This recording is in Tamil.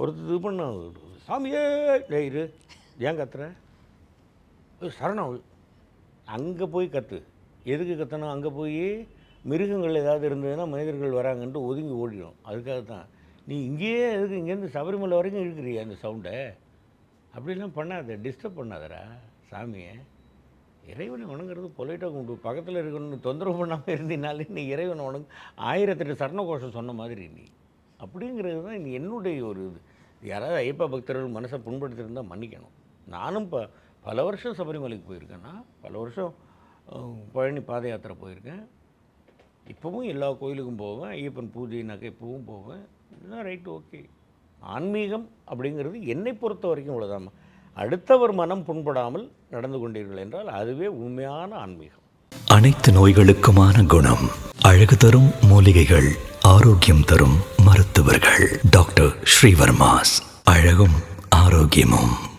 ஒருத்தர் இது பண்ண சாமியே டேய் ஏன் கத்துற? சரணம். அங்கே போய் கத்து. எதுக்கு கத்தணும்? அங்கே போய் மிருகங்கள் ஏதாவது இருந்ததுன்னா மனிதர்கள் வராங்கன்ட்டு ஒதுங்கி ஓடிடும். அதுக்காக தான். நீ இங்கேயே எதுக்கு இங்கேருந்து சபரிமலை வரைக்கும் இழுக்கிறியா அந்த சவுண்டை அப்படிலாம் பண்ணாத. டிஸ்டர்ப் பண்ணாதடா சாமியை. இறைவனை வணங்குறது பொலைட்டாக கொண்டு பக்கத்தில் இருக்கணும்னு தொந்தரவு பண்ணாமல் இருந்தினாலே நீ இறைவனை வணங்கு. ஆயிரத்தெட்டு சரண கோஷம் சொன்ன மாதிரி நீ. அப்படிங்கிறது தான் என்னுடைய ஒரு இது. யாராவது ஐயப்ப பக்தர்கள் மனசை புண்படுத்தியிருந்தால் மன்னிக்கணும். நானும் ப பல வருஷம் சபரிமலைக்கு போயிருக்கேன்னா பல வருஷம் பழனி பாத யாத்திரை போயிருக்கேன். இப்போவும் எல்லா கோயிலுக்கும் போவேன். ஐயப்பன் பூஜைனாக்க இப்போவும் போவேன். இதுதான் ரைட்டு ஓகே. ஆன்மீகம் அப்படிங்கிறது என்னை பொறுத்த வரைக்கும் இவ்வளோதாம்மா அடுத்தவர் மனம் புண்படாமல் நடந்து கொண்டீர்கள் என்றால் அதுவே உண்மையான ஆன்மீகம். அனைத்து நோய்களுக்குமான குணம் அழகு தரும் மூலிகைகள் ஆரோக்கியம் தரும். மருத்துவர்கள். டாக்டர் ஸ்ரீவர்மாஸ். அழகும் ஆரோக்கியமும்.